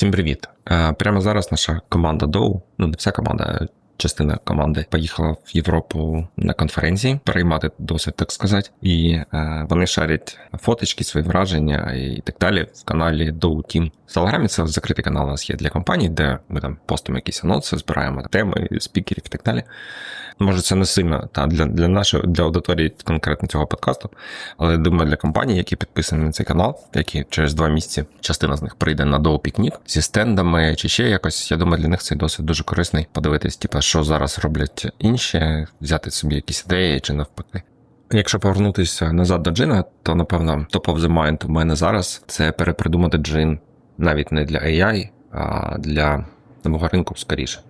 Всім привіт! Е, Прямо зараз наша команда Доу, ну не вся команда, частина команди поїхала в Європу на конференції переймати досвід, так сказати. І е, вони шарять фоточки, свої враження і так далі в каналі Dow Team. В Телеграмі це закритий канал у нас є для компаній, де ми там постимо якісь анонси, збираємо теми, спікерів і так далі. Може, це не сильно та для для нашої для аудиторії конкретно цього подкасту, але я думаю, для компаній, які підписані на цей канал, які через два місяці частина з них прийде на доу пікнік зі стендами чи ще якось. Я думаю, для них цей досвід дуже корисний. Подивитись, типу, що зараз роблять інші, взяти собі якісь ідеї чи навпаки. Якщо повернутися назад до джина, то напевно top of the mind у мене зараз це перепридумати джин навіть не для AI, а для нового ринку скоріше.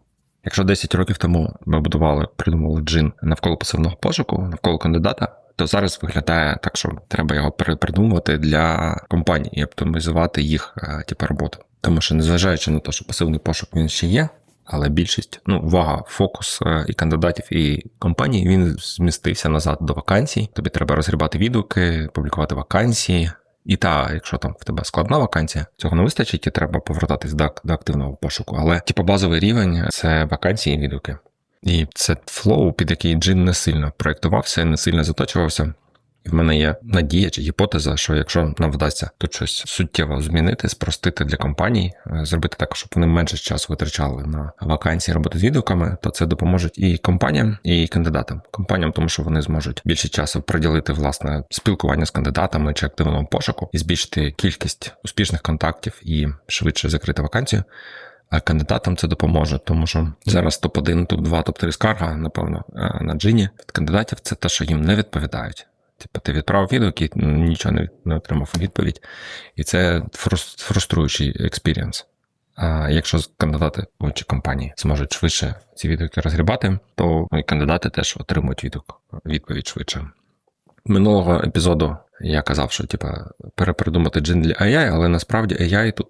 Якщо 10 років тому ми будували, придумали джин навколо пасивного пошуку, навколо кандидата, то зараз виглядає так, що треба його перепридумувати для компаній і оптимізувати їх типу, роботу. Тому що, незважаючи на те, що пасивний пошук він ще є, але більшість, ну, увага, фокус і кандидатів, і компаній він змістився назад до вакансій. Тобі треба розгрібати відгуки, публікувати вакансії. І та, якщо там в тебе складна вакансія, цього не вистачить, і треба повертатись до, до активного пошуку. Але типу базовий рівень це вакансії і відгуки. І це флоу, під який джин не сильно проєктувався, не сильно заточувався. І в мене є надія чи гіпотеза, що якщо нам вдасться тут щось суттєво змінити, спростити для компаній, зробити так, щоб вони менше часу витрачали на вакансії роботи з відгуками, то це допоможе і компаніям, і кандидатам. Компаніям, тому що вони зможуть більше часу приділити власне спілкування з кандидатами чи активному пошуку і збільшити кількість успішних контактів і швидше закрити вакансію. А кандидатам це допоможе, тому що зараз топ-1, топ-2, топ-3 скарга, напевно, на джині від кандидатів це те, що їм не відповідають. Типу, ти відправив відгук і нічого не, не отримав відповідь. І це фруструючий експірієнс. А якщо кандидати чи компанії зможуть швидше ці відгуки розгрібати, то і кандидати теж отримують відгук, відповідь швидше. Минулого епізоду я казав, що типа перепридумати джин для AI, але насправді AI тут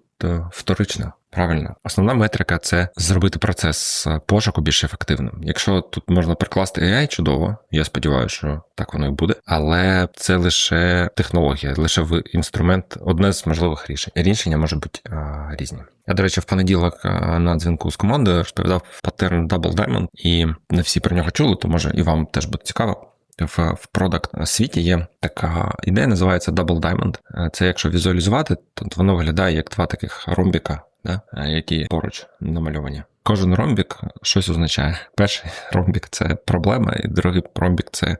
вторична. Правильно, основна метрика це зробити процес пошуку більш ефективним. Якщо тут можна прикласти AI, чудово, я сподіваюся, що так воно і буде, але це лише технологія, лише інструмент, одне з можливих рішень. Рішення можуть бути а, різні. Я, до речі, в понеділок на дзвінку з командою розповідав паттерн Double Diamond, і не всі про нього чули, то може і вам теж буде цікаво. В продакт світі є така ідея, називається Double Diamond. Це якщо візуалізувати, то воно виглядає як два таких ромбіка да, які поруч намальовані. Кожен ромбік щось означає. Перший ромбік це проблема, і другий ромбік це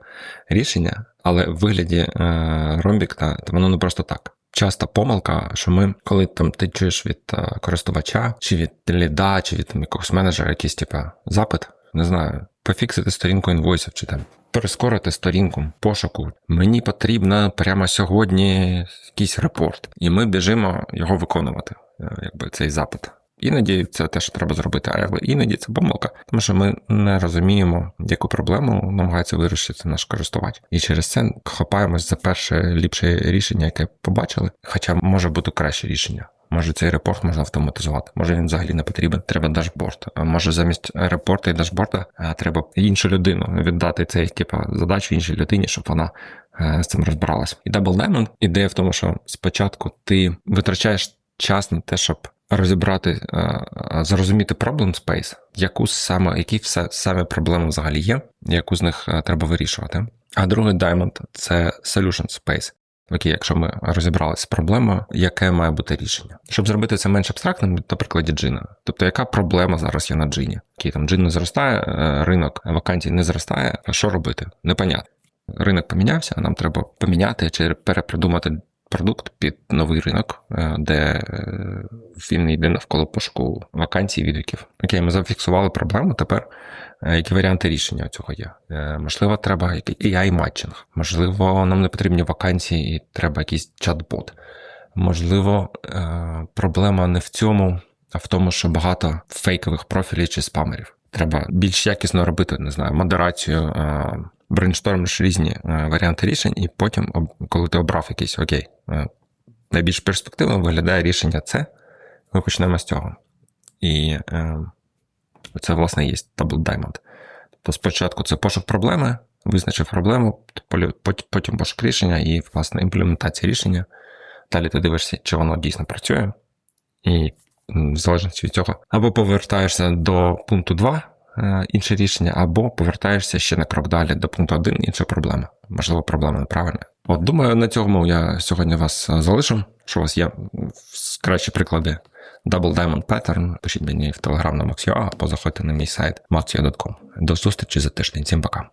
рішення, але в вигляді е, ромбіка воно не просто так. Часта помилка, що ми, коли там ти чуєш від е, користувача, чи від ліда, чи від якогось менеджера якийсь типу, запит, не знаю, пофіксити сторінку інвойсів, чи там перескорити сторінку пошуку. Мені потрібно прямо сьогодні якийсь репорт, і ми біжимо його виконувати. Е, якби цей запит. Іноді це те, що треба зробити, але іноді це помилка, тому що ми не розуміємо, яку проблему намагається вирішити наш користувач. І через це хапаємось за перше ліпше рішення, яке побачили. Хоча може бути краще рішення. Може цей репорт можна автоматизувати, може він взагалі не потрібен. Треба дашборд. Може замість репорта і дашборда е, треба іншу людину віддати цей типу, задачу іншій людині, щоб вона е, з цим розбиралась. І Double Diamond ідея в тому, що спочатку ти витрачаєш час на те, щоб розібрати, е, зрозуміти problem space, яку саме, які все саме проблеми взагалі є, яку з них е, треба вирішувати. А другий diamond – це solution space. Окей, якщо ми розібралися з проблемою, яке має бути рішення, щоб зробити це менш абстрактним, то прикладі джина. Тобто, яка проблема зараз є на джині? Окей, там джин не зростає, е, ринок вакансій не зростає. А що робити? Непонятно. Ринок помінявся, нам треба поміняти чи перепридумати продукт під новий ринок, е, де е, він йде навколо пошуку вакансій відгуків. Окей, ми зафіксували проблему. Тепер е, які варіанти рішення цього є? Можливо, треба ai матчинг можливо, нам не потрібні вакансії і треба якийсь чат-бот. Можливо, проблема не в цьому, а в тому, що багато фейкових профілів чи спамерів. Треба більш якісно робити, не знаю, модерацію, брейнштормиш різні е, варіанти рішень, і потім, коли ти обрав якийсь окей, е, найбільш перспективно виглядає рішення це, ми почнемо з цього. І е, це, власне, є Double Diamond. Тобто спочатку це пошук проблеми, визначив проблему, потім пошук рішення і, власне, імплементація рішення. Далі ти дивишся, чи воно дійсно працює. І в залежності від цього, або повертаєшся до пункту 2, е, інше рішення, або повертаєшся ще на крок далі до пункту 1, інша проблема. Можливо, проблема неправильна. От думаю, на цьому я сьогодні вас е, залишу. Що у вас є кращі приклади Double Diamond Pattern, пишіть мені в телеграм на Максіо, або заходьте на мій сайт maxio.com. До зустрічі за тиждень. Всім пока.